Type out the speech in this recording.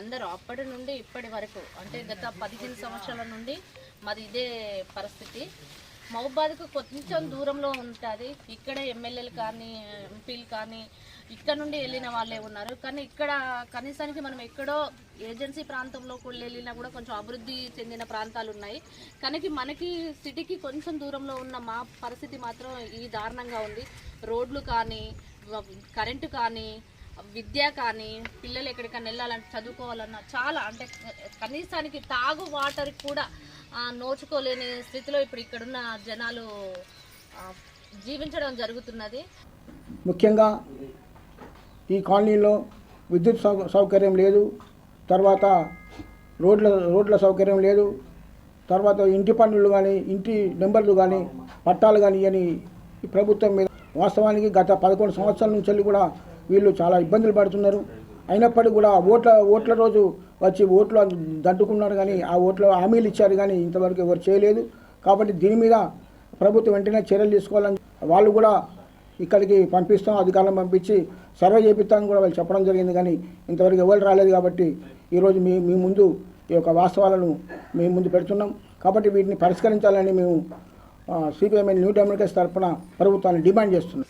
అందరూ అప్పటి నుండి ఇప్పటి వరకు అంటే గత పదిహేను సంవత్సరాల నుండి మాది ఇదే పరిస్థితి. మహబాద్కు కొంచెం దూరంలో ఉంటుంది. ఇక్కడ ఎమ్మెల్యేలు కానీ ఎంపీలు కానీ ఇక్కడ నుండి వెళ్ళిన వాళ్ళే ఉన్నారు. కానీ ఇక్కడ కనీసానికి మనం ఎక్కడో ఏజెన్సీ ప్రాంతంలో కూడా వెళ్ళినా కూడా కొంచెం అభివృద్ధి చెందిన ప్రాంతాలు ఉన్నాయి. కానీ మనకి సిటీకి కొంచెం దూరంలో ఉన్న మా పరిస్థితి మాత్రం ఈ దారుణంగా ఉంది. రోడ్లు కానీ కరెంటు కానీ విద్య కానీ పిల్లలు ఎక్కడికైనా వెళ్ళాలంటే చదువుకోవాలన్నా చాలా అంటే కనీసానికి తాగు వాటర్ కూడా నోచుకోలేని స్థితిలో ఇప్పుడు ఇక్కడున్న జనాలు జీవించడం జరుగుతున్నది. ముఖ్యంగా ఈ కాలనీలో విద్యుత్ సౌ సౌకర్యం లేదు తర్వాత రోడ్ల రోడ్ల సౌకర్యం లేదు తర్వాత ఇంటి పన్నులు కానీ ఇంటి నెంబర్లు కానీ పట్టాలు కానీ అని ఈ ప్రభుత్వం మీద వాస్తవానికి గత పదకొండు సంవత్సరాల నుంచి వెళ్ళి కూడా వీళ్ళు చాలా ఇబ్బందులు పడుతున్నారు. అయినప్పటికీ కూడా ఓట్ల ఓట్ల రోజు వచ్చి ఓట్లు దడ్డుకున్నారు కానీ ఆ ఓట్ల హామీలు ఇచ్చారు కానీ ఇంతవరకు ఎవరు చేయలేదు. కాబట్టి దీని మీద ప్రభుత్వం వెంటనే చర్యలు తీసుకోవాలని వాళ్ళు కూడా ఇక్కడికి పంపిస్తాం అధికారులను పంపించి సర్వే చేపిస్తామని కూడా వాళ్ళు చెప్పడం జరిగింది కానీ ఇంతవరకు ఎవరు రాలేదు కాబట్టి ఈరోజు మీ మీ ముందు ఈ యొక్క వాస్తవాలను మీ ముందు పెడుతున్నాం. కాబట్టి వీటిని పరిష్కరించాలని మేము సిపిఎంఎల్ న్యూ డెమోక్రసీ తరఫున ప్రభుత్వాన్ని డిమాండ్ చేస్తున్నాం.